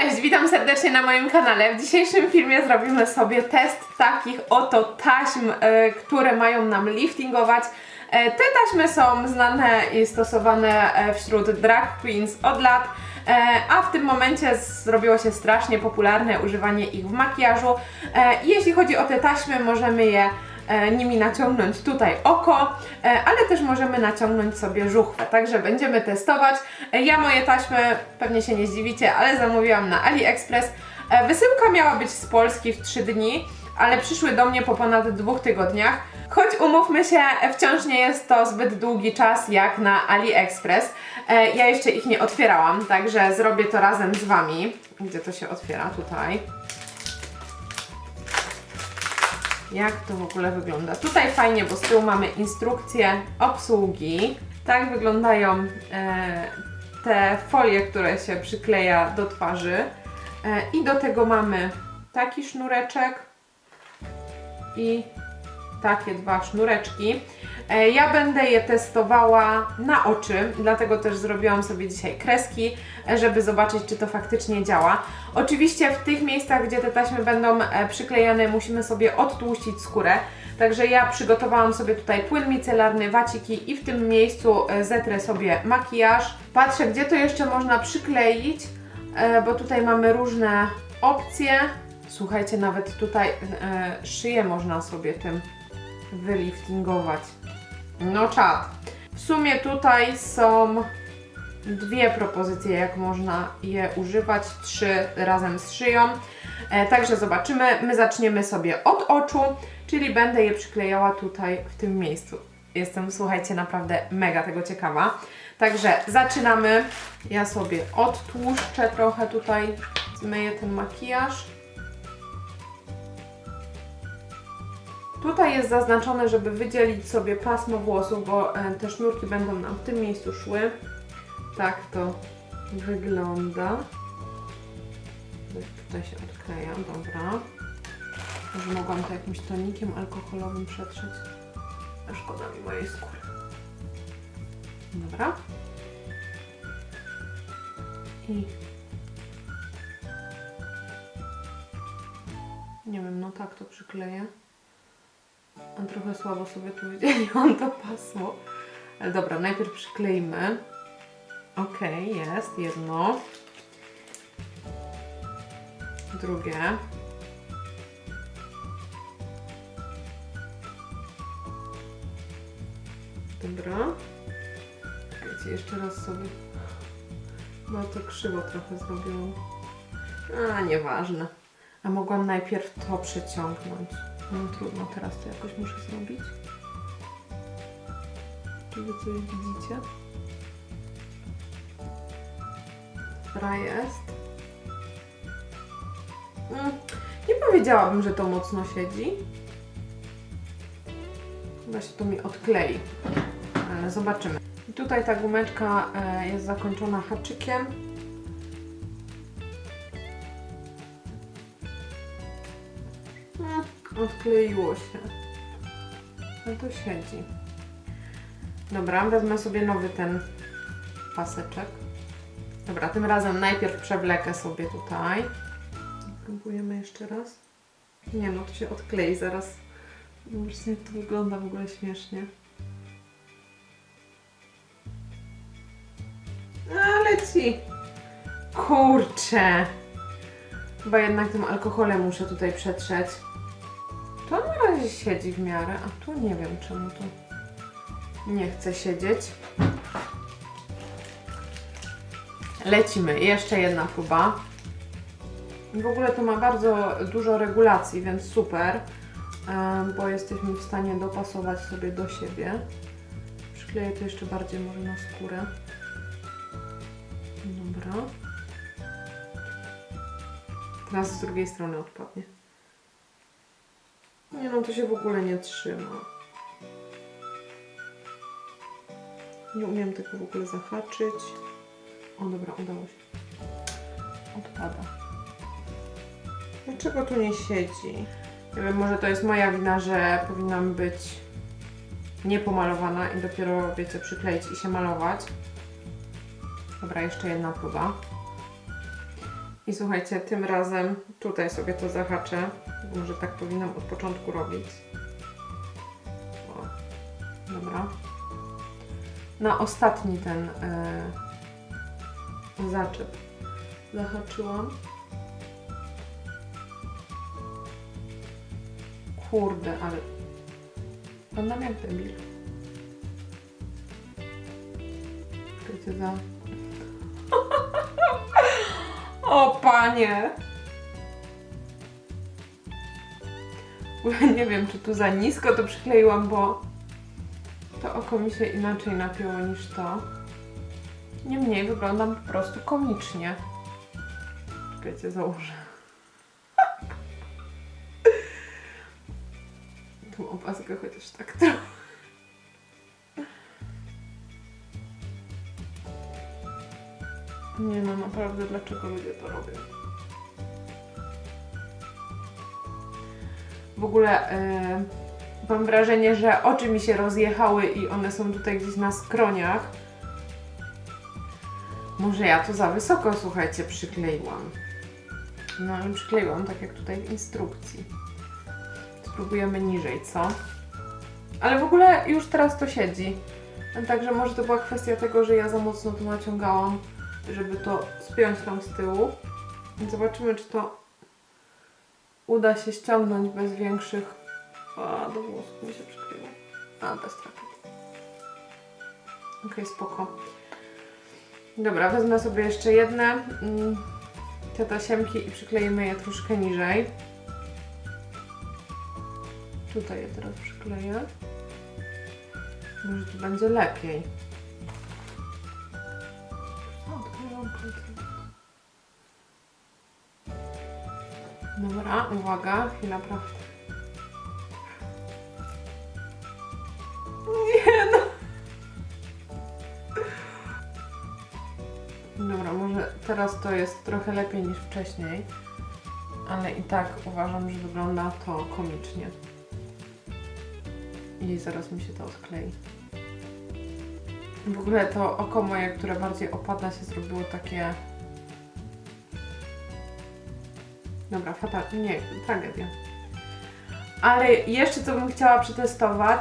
Cześć, witam serdecznie na moim kanale. W dzisiejszym filmie zrobimy sobie test takich oto taśm, e, które mają nam liftingować. E, te taśmy są znane i stosowane e, wśród drag queens od lat, a w tym momencie zrobiło się strasznie popularne używanie ich w makijażu. Jeśli chodzi o te taśmy, możemy je nimi naciągnąć tutaj oko, e, ale też możemy naciągnąć sobie żuchwę, także będziemy testować. E, Ja moje taśmy, pewnie się nie zdziwicie, ale zamówiłam na AliExpress. E, Wysyłka miała być z Polski w 3 dni, ale przyszły do mnie po ponad dwóch tygodniach. Choć umówmy się, wciąż nie jest to zbyt długi czas jak na AliExpress. E, Ja jeszcze ich nie otwierałam, także zrobię to razem z Wami. Gdzie to się otwiera? Tutaj. Jak to w ogóle wygląda? Tutaj fajnie, bo z tyłu mamy instrukcję obsługi. Tak wyglądają e, te folie, które się przykleja do twarzy. E, I do tego mamy taki sznureczek i takie dwa sznureczki. E, Ja będę je testowała na oczy, dlatego też zrobiłam sobie dzisiaj kreski, e, żeby zobaczyć, czy to faktycznie działa. Oczywiście w tych miejscach, gdzie te taśmy będą e, przyklejane, musimy sobie odtłuścić skórę. Także ja przygotowałam sobie tutaj płyn micelarny, waciki i w tym miejscu zetrę sobie makijaż. Patrzę, gdzie to jeszcze można przykleić, bo tutaj mamy różne opcje. Słuchajcie, nawet tutaj szyję można sobie tym wyliftingować. No czad. W sumie tutaj są dwie propozycje, jak można je używać, trzy razem z szyją. E, także zobaczymy. My zaczniemy sobie od oczu, czyli będę je przyklejała tutaj w tym miejscu. Jestem, słuchajcie, naprawdę mega tego ciekawa. Także zaczynamy. Ja sobie odtłuszczę trochę tutaj, zmyję ten makijaż. Tutaj jest zaznaczone, żeby wydzielić sobie pasmo włosów, bo e, te sznurki będą nam w tym miejscu szły. Tak to wygląda. Tutaj się odkleja, dobra. Może mogłam to jakimś tonikiem alkoholowym przetrzeć. Szkoda mi mojej skóry. Dobra. I nie wiem, no tak to przykleję. Trochę słabo sobie tu wydzieliłam to pasmo. Ale dobra, najpierw przykleimy. Okej, jest jedno. Drugie. Dobra. Czekajcie, jeszcze raz sobie. No to krzywo trochę zrobiłam. A, nieważne. A mogłam najpierw to przeciągnąć. No trudno, teraz to jakoś muszę zrobić. Czy wy coś widzicie? Dobra jest. Mm, nie powiedziałabym, że to mocno siedzi. Chyba się to mi odklei. Zobaczymy. I tutaj ta gumeczka e, jest zakończona haczykiem. Odkleiło się. No to siedzi. Dobra, wezmę sobie nowy ten paseczek. Dobra, tym razem najpierw przewlekę sobie tutaj. Próbujemy jeszcze raz. Nie no, to się odklei zaraz. Jak to wygląda w ogóle śmiesznie. Ale ci! Kurczę! Chyba jednak tym alkoholem muszę tutaj przetrzeć. To na razie siedzi w miarę, a tu nie wiem czemu to nie chce siedzieć. Lecimy. Jeszcze jedna próba. W ogóle to ma bardzo dużo regulacji, więc super, bo jesteśmy w stanie dopasować sobie do siebie. Przykleję to jeszcze bardziej może na skórę. Dobra. Teraz z drugiej strony odpadnie. Nie no, to się w ogóle nie trzyma. Nie umiem tego w ogóle zahaczyć. O dobra, udało się. Odpada. Dlaczego tu nie siedzi? Nie wiem, może to jest moja wina, że powinnam być niepomalowana i dopiero, wiecie, przykleić i się malować. Dobra, jeszcze jedna próba. I słuchajcie, tym razem tutaj sobie to zahaczę. Może tak powinnam od początku robić. O, dobra. Na ostatni ten e, zaczep zahaczyłam. Kurde, ale wyglądam jak debil. Czekajcie O panie! Nie wiem, czy tu za nisko to przykleiłam, bo to oko mi się inaczej napięło niż to. Niemniej wyglądam po prostu komicznie. Czekajcie, założę. Tą opaskę chociaż tak trochę. Nie no, naprawdę, dlaczego ludzie to robią? W ogóle e, mam wrażenie, że oczy mi się rozjechały i one są tutaj gdzieś na skroniach. Może ja to za wysoko, słuchajcie, przykleiłam. No ale przykleiłam tak jak tutaj w instrukcji. Spróbujemy niżej, co? Ale w ogóle już teraz to siedzi. Także może to była kwestia tego, że ja za mocno to naciągałam, żeby to spiąć tam z tyłu. Zobaczymy, czy to uda się ściągnąć bez większych... A, do włosów mi się przykleiło. A, bez trapez. Okej, spoko. Dobra, wezmę sobie jeszcze jedne mm, te tasiemki i przykleimy je troszkę niżej. Tutaj je teraz przykleję. Może tu będzie lepiej. Dobra, uwaga, chwila prawdy. Nie no. Dobra, może teraz to jest trochę lepiej niż wcześniej, ale i tak uważam, że wygląda to komicznie. I zaraz mi się to odklei. W ogóle to oko moje, które bardziej opada, się zrobiło takie. Dobra, fatalnie. Nie, tragedia. Ale jeszcze co bym chciała przetestować,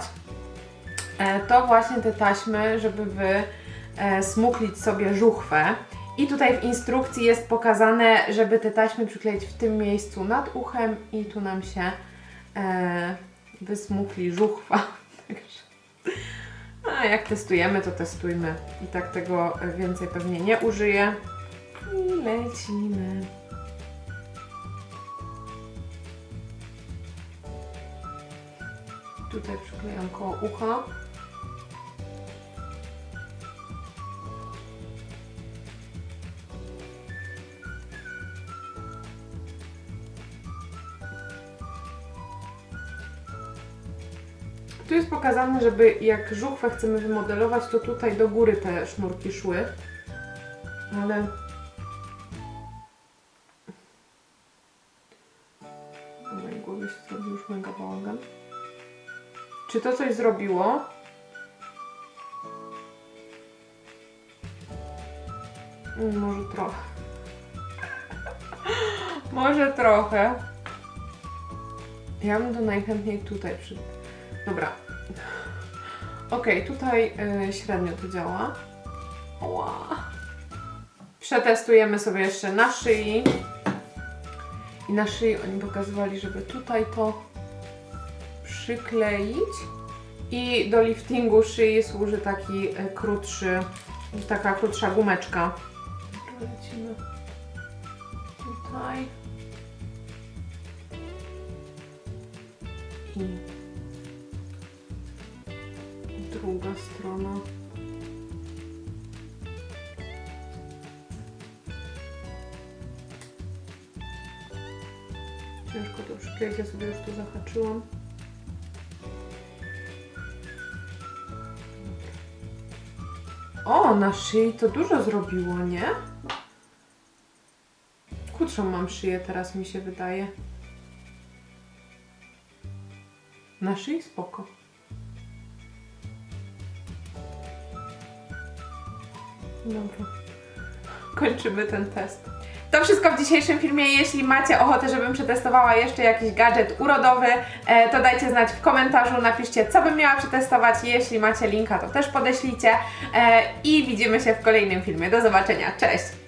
e, to właśnie te taśmy, żeby wy e, smuklić sobie żuchwę. I tutaj w instrukcji jest pokazane, żeby te taśmy przykleić w tym miejscu nad uchem i tu nam się e, wysmukli żuchwa. Także. A jak testujemy, to testujmy. I tak tego więcej pewnie nie użyję. I lecimy. Tutaj przyklejam koło ucha. Tu jest pokazane, żeby jak żuchwę chcemy wymodelować, to tutaj do góry te sznurki szły. Ale... Na mojej głowie się zrobił już mega bałagan. Czy to coś zrobiło? Mm, Może trochę. Może trochę. Ja bym to najchętniej tutaj przy... Dobra. Ok, tutaj y, średnio to działa. Ła. Przetestujemy sobie jeszcze na szyi. I na szyi oni pokazywali, żeby tutaj to przykleić. I do liftingu szyi służy taki y, krótszy, taka krótsza gumeczka. Lecimy tutaj. I druga strona. Ciężko to przykleić, ja sobie już to zahaczyłam. O, na szyi to dużo zrobiło, nie? Krótszą mam szyję teraz, mi się wydaje. Na szyi spoko. Dobra. Kończymy ten test. To wszystko w dzisiejszym filmie. Jeśli macie ochotę, żebym przetestowała jeszcze jakiś gadżet urodowy, e, to dajcie znać w komentarzu, napiszcie, co bym miała przetestować. Jeśli macie linka, to też podeślijcie. E, I widzimy się w kolejnym filmie. Do zobaczenia. Cześć!